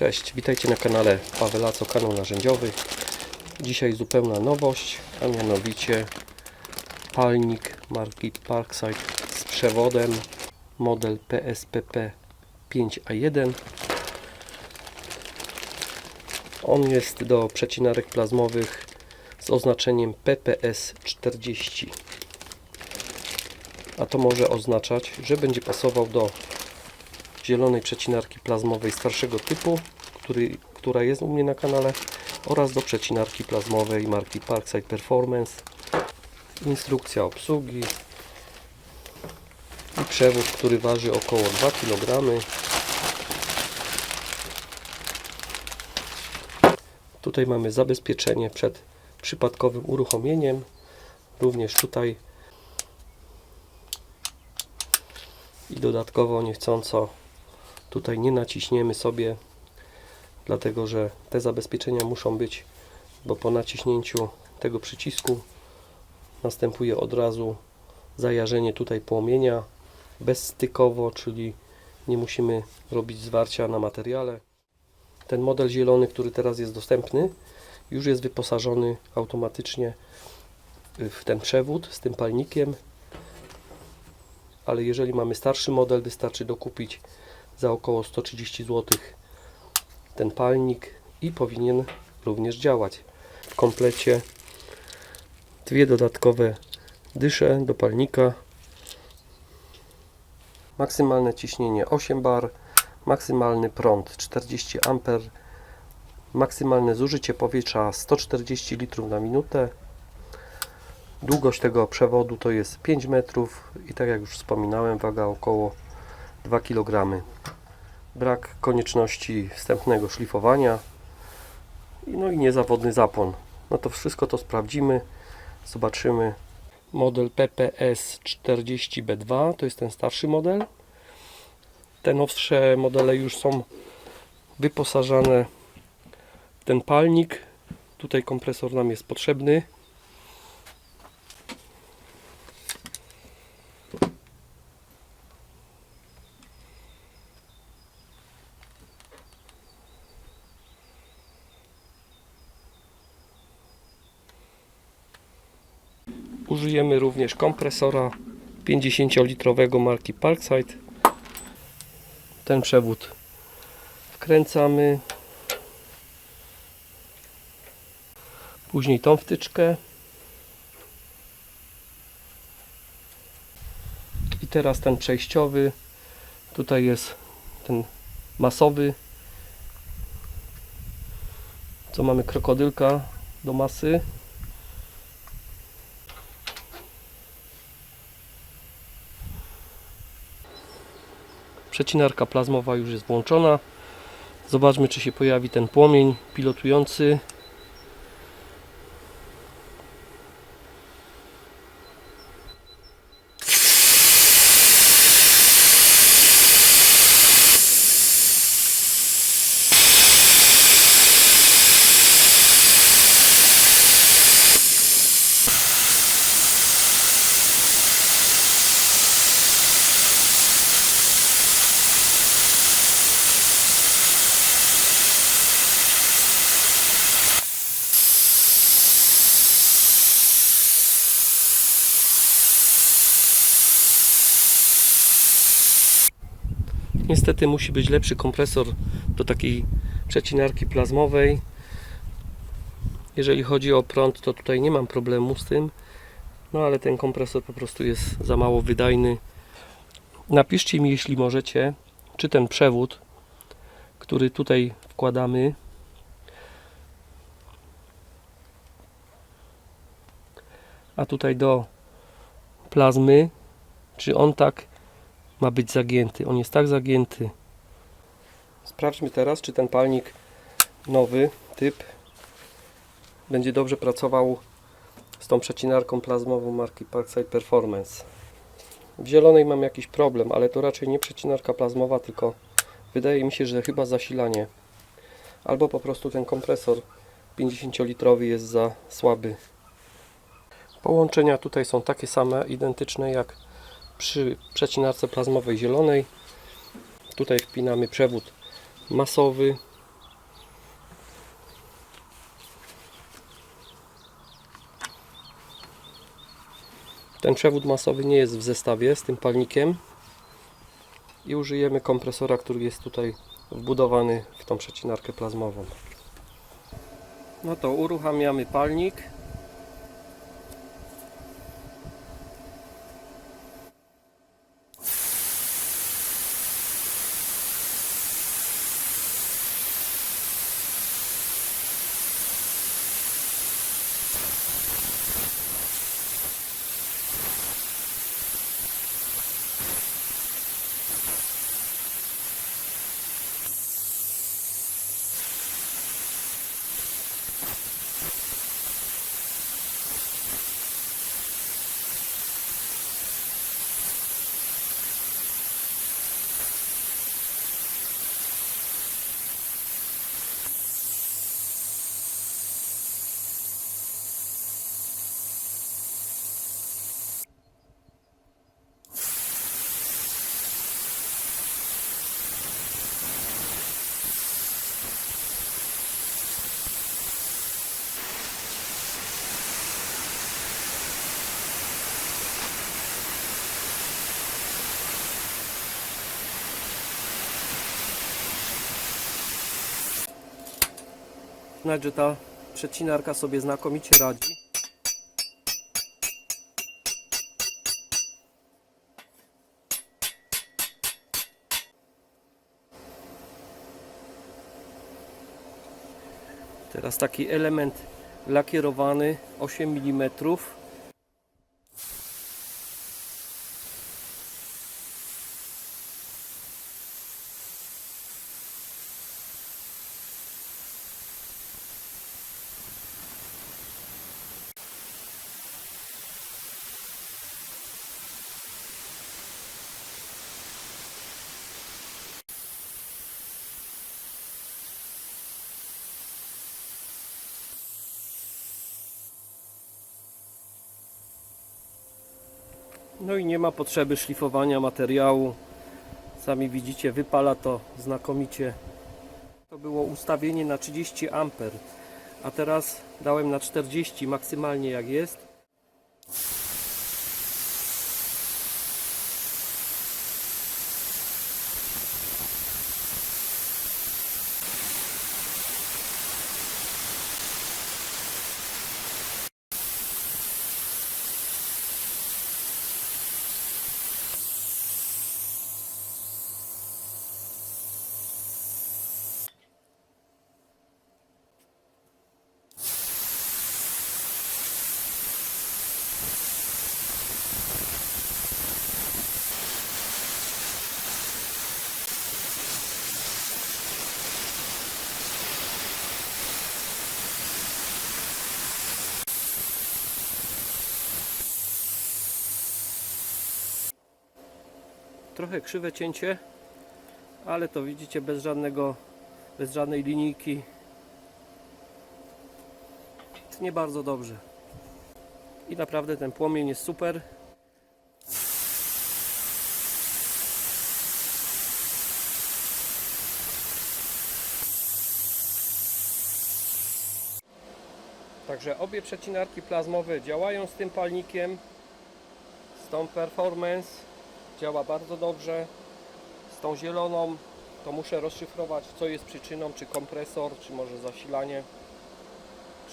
Cześć, witajcie na kanale Pawelaco, kanał narzędziowy. Dzisiaj zupełna nowość, a mianowicie palnik marki Parkside z przewodem model PSPP 5A1. On jest do przecinarek plazmowych z oznaczeniem PPS 40. A to może oznaczać, że będzie pasował do zielonej przecinarki plazmowej starszego typu, który, która jest u mnie na kanale oraz do przecinarki plazmowej marki Parkside Performance. Instrukcja obsługi i przewód, który waży około 2 kg. Tutaj mamy zabezpieczenie przed przypadkowym uruchomieniem. Również tutaj i dodatkowo niechcąco tutaj nie naciśniemy sobie dlatego, że te zabezpieczenia muszą być bo po naciśnięciu tego przycisku następuje od razu zajarzenie tutaj płomienia bezstykowo, czyli nie musimy robić zwarcia na materiale. Ten model zielony, który teraz jest dostępny, już jest wyposażony automatycznie w ten przewód z tym palnikiem ale jeżeli mamy starszy model, wystarczy dokupić za około 130 zł ten palnik i powinien również działać. W komplecie dwie dodatkowe dysze do palnika, maksymalne ciśnienie 8 bar, maksymalny prąd 40 A, maksymalne zużycie powietrza 140 litrów na minutę, Długość tego przewodu to jest 5 metrów i tak jak już wspominałem, waga około 2 kg. Brak konieczności wstępnego szlifowania. No i niezawodny zapłon. No to wszystko to sprawdzimy. Zobaczymy. Model PPS 40B2 to jest ten starszy model. Te nowsze modele już są wyposażane w ten palnik. Tutaj kompresor nam jest potrzebny. Użyjemy również kompresora 50-litrowego marki Parkside. Ten przewód wkręcamy. Później tą wtyczkę. I teraz ten przejściowy. Tutaj jest ten masowy. Co mamy krokodylka do masy. Przecinarka plazmowa już jest włączona. Zobaczmy, czy się pojawi ten płomień pilotujący. Niestety musi być lepszy kompresor do takiej przecinarki plazmowej. Jeżeli chodzi o prąd, to tutaj nie mam problemu z tym. No ale ten kompresor po prostu jest za mało wydajny. Napiszcie mi, jeśli możecie, czy ten przewód, który tutaj wkładamy, a tutaj do plazmy, czy on tak ma być zagięty. On jest tak zagięty. Sprawdźmy teraz, czy ten palnik nowy, typ, będzie dobrze pracował z tą przecinarką plazmową marki Parkside Performance. W zielonej mam jakiś problem, ale to raczej nie przecinarka plazmowa, tylko wydaje mi się, że chyba zasilanie. Albo po prostu ten kompresor 50-litrowy jest za słaby. Połączenia tutaj są takie same, identyczne jak przy przecinarce plazmowej zielonej. Tutaj wpinamy przewód masowy. Ten przewód masowy nie jest w zestawie z tym palnikiem i użyjemy kompresora, który jest tutaj wbudowany w tą przecinarkę plazmową. No to uruchamiamy palnik. Znać, że ta przecinarka sobie znakomicie radzi. Teraz taki element lakierowany 8 mm. No i nie ma potrzeby szlifowania materiału. Sami widzicie, wypala to znakomicie. To było ustawienie na 30 A, a teraz dałem na 40 maksymalnie jak jest. Trochę krzywe cięcie, ale to widzicie bez żadnego, bez żadnej linijki. Nie bardzo dobrze. I naprawdę ten płomień jest super. Także obie przecinarki plazmowe działają z tym palnikiem, z tą performance działa bardzo dobrze. Z tą zieloną to muszę rozszyfrować co jest przyczyną, czy kompresor, czy może zasilanie,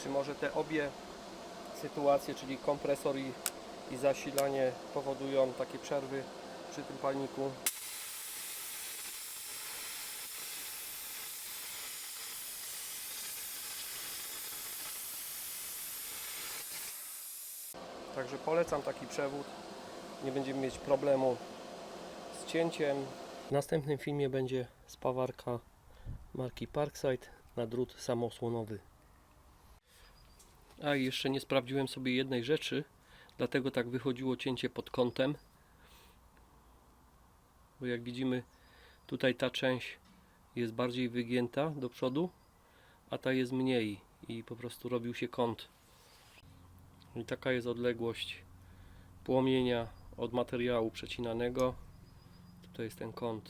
czy może te obie sytuacje, czyli kompresor i, i zasilanie powodują takie przerwy przy tym palniku. Także polecam taki przewód. Nie będziemy mieć problemu z cięciem. W następnym filmie będzie spawarka marki Parkside na drut samoosłonowy. A jeszcze nie sprawdziłem sobie jednej rzeczy, dlatego tak wychodziło cięcie pod kątem. Bo jak widzimy, tutaj ta część jest bardziej wygięta do przodu, a ta jest mniej i po prostu robił się kąt. I taka jest odległość płomienia od materiału przecinanego. Tutaj jest ten kąt